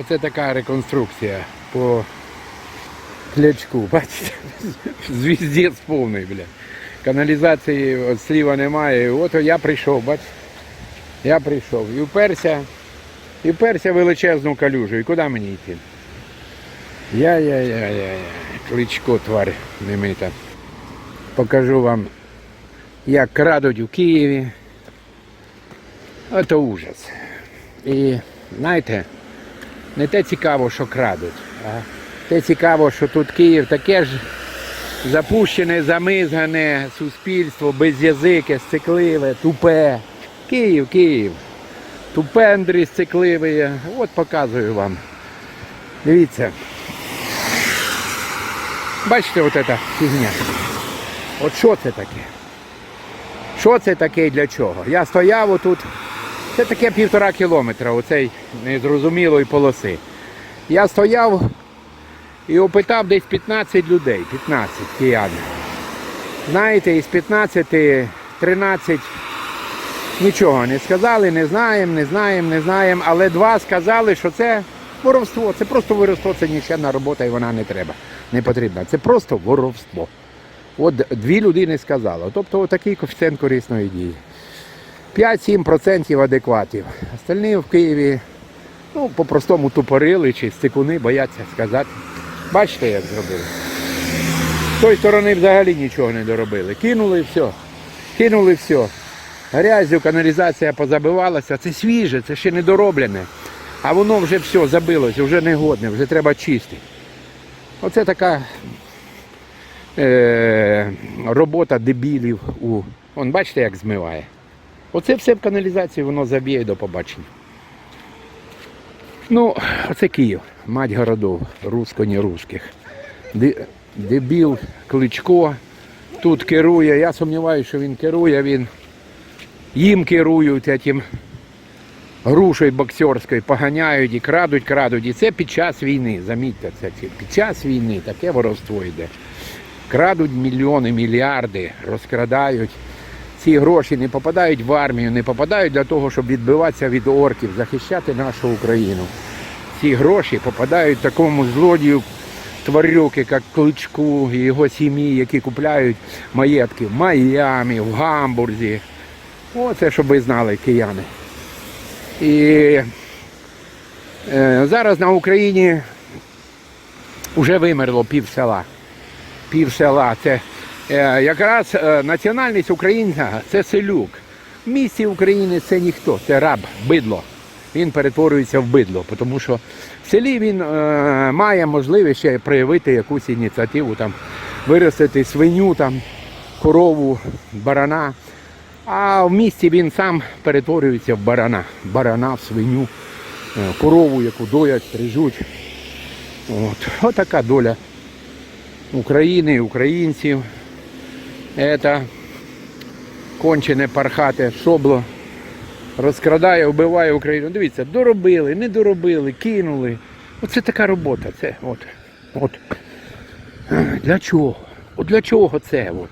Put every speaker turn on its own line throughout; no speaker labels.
Оце така реконструкція по клячку. Бачите? Звіздець повний, бля. Каналізації от сліва немає. От я прийшов, бачите? Я прийшов. І вперся, і вперся величезну калюжу. І куди мені йти? Я-я-я-я-я. Кличко тварь немита. Покажу вам, як крадуть у Києві. Це ужас. І знаєте, не те цікаво, що крадуть, а те цікаво, що тут Київ таке ж запущене, замизгане суспільство, безязике, сцикливе, тупе. Київ, Київ. Тупендрі, сцикливі. От показую вам. Дивіться. Бачите, от ця фігня. От що це таке? Що це таке і для чого? Я стояв отут. Це таке півтора кілометра, оцей незрозумілої полоси. Я стояв і опитав десь 15 людей, 15 киян. Знаєте, із 15, 13 нічого не сказали, не знаємо, не знаємо, не знаємо, але два сказали, що це воровство. Це просто воровство, це нічна робота і вона не треба, не потрібна. Це просто воровство. От дві людини сказали. Тобто отакий коефіцієнт корисної дії. 5-7% адекватів. Остальні в Києві ну, по-простому тупорили чи стикуни бояться сказати. Бачите, як зробили. З тої сторони взагалі нічого не доробили. Кинули все. Кинули все. Грязю, каналізація позабивалася. Це свіже, це ще не дороблене. А воно вже все забилося, вже негодне, вже треба чистити. Оце така е, робота дебілів у. Вон, бачите, як змиває. Оце все в каналізації воно заб'є до побачення. Ну, оце Київ, мать городов, русско-не-русських. Дебіл Кличко тут керує. Я сумніваюся, що він керує, він їм керують этим грушою боксерською, поганяють і крадуть, крадуть. І це під час війни. Замітьте, це під час війни таке воровство йде. Крадуть мільйони, мільярди, розкрадають. Ці гроші не попадають в армію, не попадають для того, щоб відбиватися від орків, захищати нашу Україну. Ці гроші попадають такому злодію тварюки, як Кличку і його сім'ї, які купляють маєтки в Майамі, в Гамбурзі. Оце, щоб ви знали, кияни. І е, зараз на Україні вже вимерло пів села. Пів села. Це якраз е, національність українця це селюк. В місті України це ніхто, це раб, бидло. Він перетворюється в бидло, тому що в селі він е, має можливість ще проявити якусь ініціативу, там, виростити свиню, там, корову, барана. А в місті він сам перетворюється в барана. Барана, в свиню, е, корову, яку доять, стрижуть. От. Отака доля України, українців. Це кончене пархате шобло. Розкрадає, вбиває Україну. Дивіться, доробили, не доробили, кинули. Оце така робота. Це от. От. Для чого? От для чого це? От?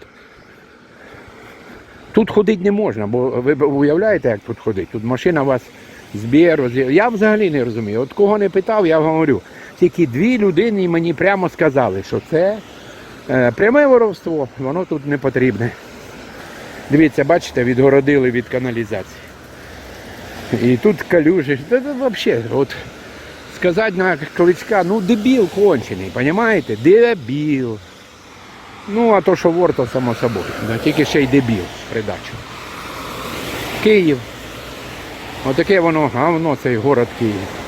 Тут ходити не можна, бо ви уявляєте, як тут ходить? Тут машина вас зб'є, роз'є. Я взагалі не розумію. От кого не питав, я говорю. Тільки дві людини мені прямо сказали, що це пряме воровство, воно тут не потрібне. Дивіться, бачите, відгородили від каналізації. І тут калюжі. Та, та, взагалі, от сказати на кличка, ну дебіл кончений, розумієте? Дебіл. Ну, а то, що вор, то само собою. Да, тільки ще й дебіл придачу. Київ. Отаке воно, говно цей город Київ.